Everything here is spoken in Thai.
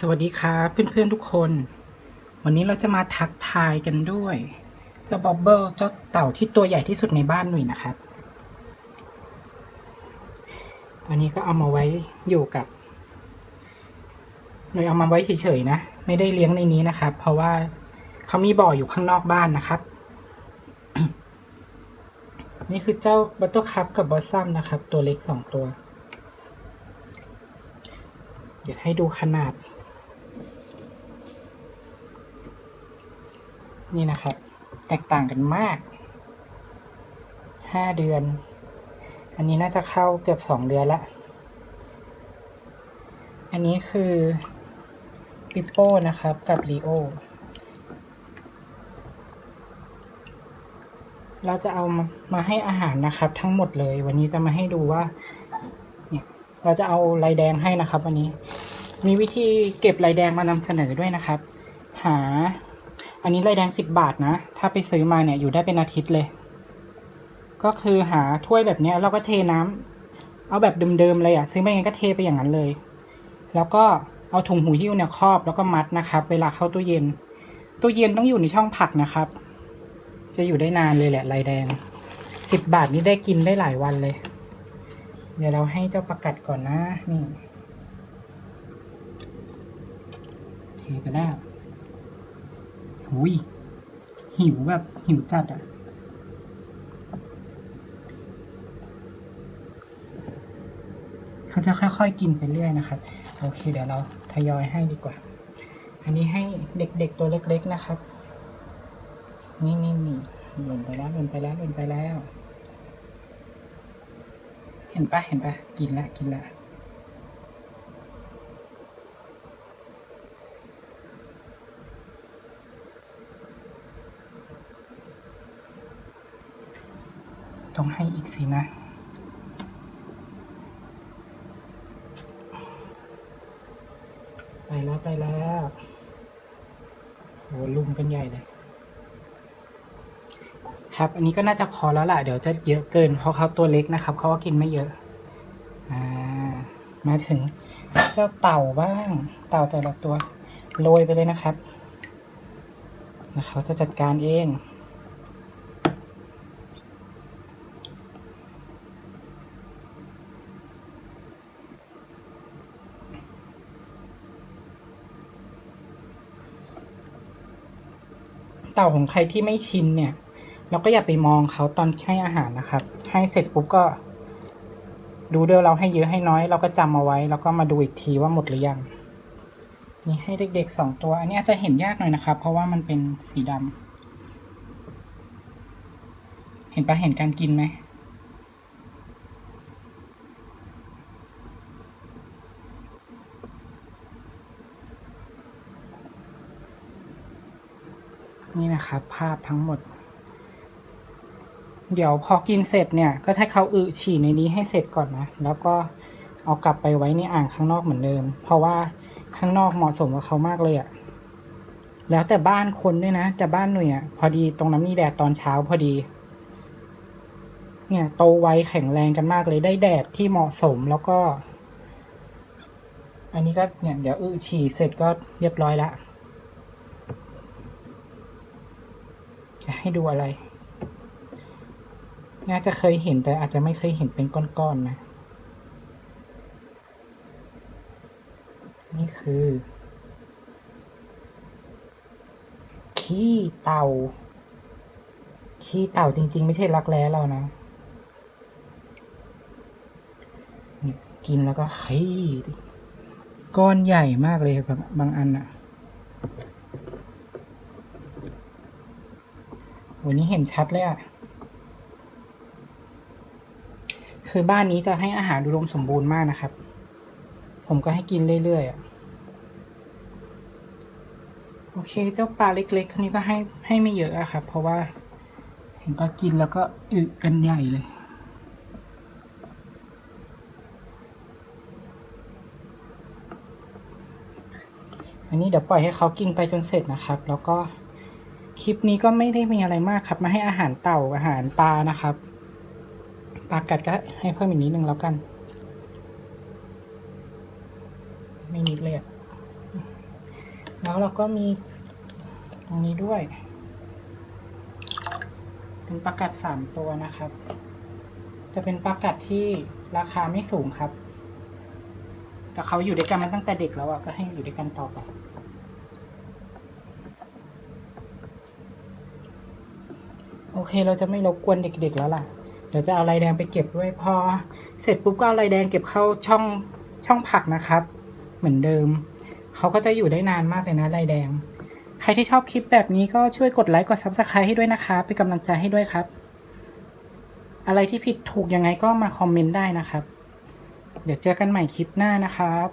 สวัสดีครับเพื่อนๆทุกคน วันนี้เราจะมาทักทายกันด้วยเจ้าบ๊อบเบิลเจ้าเต่าที่ตัวใหญ่ที่สุดในบ้านหนุ่ยนะครับอันนี้ก็เอามาไว้อยู่กับหนุ่ยเอามาไว้เฉยๆนะไม่ได้เลี้ยงในนี้นะครับ เพราะว่าเขามีบ่ออยู่ข้างนอกบ้านนะครับ นี่คือเจ้าบัตเตอร์คัพกับบอสซัมนะครับ ตัวเล็กสองตัว เดี๋ยวให้ดูขนาด นี่นะครับ แตกต่างกันมากห้าเดือน อันนี้น่าจะเข้าเกือบสองเดือนละ อันนี้คือปิโป้นะครับ กับลีโอเราจะเอามามาให้อาหารนะครับ ทั้งหมดเลย วันนี้จะมาให้ดูว่า เนี่ยเราจะเอาลายแดงให้นะครับ วันนี้ มีวิธีเก็บลายแดงมานำเสนอด้วยนะครับ หา อันนี้ลายแดงสิบบาทนะ ถ้าไปซื้อมาเนี่ยอยู่ได้เป็นอาทิตย์เลย ก็คือหาถ้วยแบบเนี้ยเราก็เทน้ำเอาแบบเดิมๆเลยอะ่ะซื้อมาเองก็เทไปอย่างนั้นเลย แล้วก็เอาถุงหูหิ้วเนี่ยครอบแล้วก็มัดนะครับ เวลาเข้าตู้เย็น ตู้เย็นต้องอยู่ในช่องผักนะครับ จะอยู่ได้นานเลยแหละลายแดงสิบบาทนี่ได้กินได้หลายวันเลย เดี๋ยวเราให้เจ้าประกัดก่อนนะนี่เทไปแล้ว หุยหิวแบบหิวจัดอะ เขาจะค่อยๆกินไปเรื่อยนะครับ โอเค เดี๋ยวเราทยอยให้ดีกว่า อันนี้ให้เด็กๆตัวเล็ก ๆนะครับ นี่นี่นี่หล่นไปแล้วหล่นไปแล้วหล่นไปแล้ว เห็นปะเห็นปะกินละกินละ ต้องให้อีกสินะ ไปแล้วไปแล้วโหลุมกันใหญ่เลย ครับ อันนี้ก็น่าจะพอแล้วล่ะ เดี๋ยวจะเยอะเกิน เพราะเขาตัวเล็กนะครับเขาก็กินไม่เยอะ อ่า มาถึงเจ้าเต่าบ้าง เต่าแต่ละตัวโรยไปเลยนะครับแล้วเขาจะจัดการเอง เต่าของใครที่ไม่ชินเนี่ย เราก็อย่าไปมองเขาตอนให้อาหารนะครับ ให้เสร็จปุ๊บก็ ดูเดียวเราให้เยอะให้น้อย เราก็จำเอาไว้ แล้วก็มาดูอีกทีว่าหมดหรือยัง นี่ให้เด็กๆสองตัว อันนี้อาจจะเห็นยากหน่อยนะครับ เพราะว่ามันเป็นสีดำเห็นปะเห็นการกินไหม นี่นะครับ ภาพทั้งหมด เดี๋ยวพอกินเสร็จเนี่ย ก็ให้เขาอึฉี่ในนี้ให้เสร็จก่อนนะ แล้วก็เอากลับไปไว้ในอ่างข้างนอกเหมือนเดิม เพราะว่าข้างนอกเหมาะสมกับเขามากเลยอะ่ะแล้วแต่บ้านคนด้วยนะ แต่บ้านหน่ยอะ่ะพอดีตรงนั้นมีแดดตอนเช้าพอดี เนี่ยโตไวแข็งแรงกันมากเลยได้แดดที่เหมาะสมแล้วก็ อันนี้ก็เนี่ยเดี๋ยวอึฉี่เสร็จก็เรียบร้อยละ จะให้ดูอะไร น่าจะเคยเห็นแต่อาจจะไม่เคยเห็นเป็นก้อนๆนะนี่คือ ขี้เต่า ขี้เต่าจริง ๆ ไม่ใช่รักแร้เรานะกินแล้วก็ขี้ก้อนใหญ่มากเลยบางบางอันอะ วันนี้เห็นชัดเลยอะคือบ้านนี้จะให้อาหารอุดมสมบูรณ์มากนะครับ ผมก็ให้กินเรื่อยๆอะโอเค เจ้าปลาเล็กๆคนนี้ก็ให้ให้ไม่เยอะอะครับ เพราะว่า เห็นก็กินแล้วก็อึกันใหญ่เลยอันนี้เดี๋ยวปล่อยให้เขากินไปจนเสร็จนะครับ แล้วก็ คลิปนี้ก็ไม่ได้มีอะไรมากครับ มาให้อาหารเต่าอาหารปลานะครับปลากัดก็ให้เพิ่มอีกนิดนึงแล้วกัน ไม่นิดเลยอะแล้วเราก็มีตรงนี้ด้วย เป็นปลากัดสามตัวนะครับ จะเป็นปลากัดที่ราคาไม่สูงครับแต่เขาอยู่ด้วยกันมาตั้งแต่เด็กแล้วอะก็ให้อยู่ด้วยกันต่อไป โอ เคเราจะไม่รบกวนเด็กๆแล้วล่ะ เดี๋ยวจะเอาลายแดงไปเก็บด้วยพอ เสร็จปุ๊บก็เอาลายแดงเก็บเข้าช่องช่องผักนะครับ เหมือนเดิม เขาก็จะอยู่ได้นานมากเลยนะลายแดง ใครที่ชอบคลิปแบบนี้ก็ช่วยกดไลค์กด subscribe ให้ด้วยนะคะเป็นกำลังใจให้ด้วยครับ อะไรที่ผิดถูกยังไงก็มาคอมเมนต์ได้นะครับ เดี๋ยวเจอกันใหม่คลิปหน้านะครับ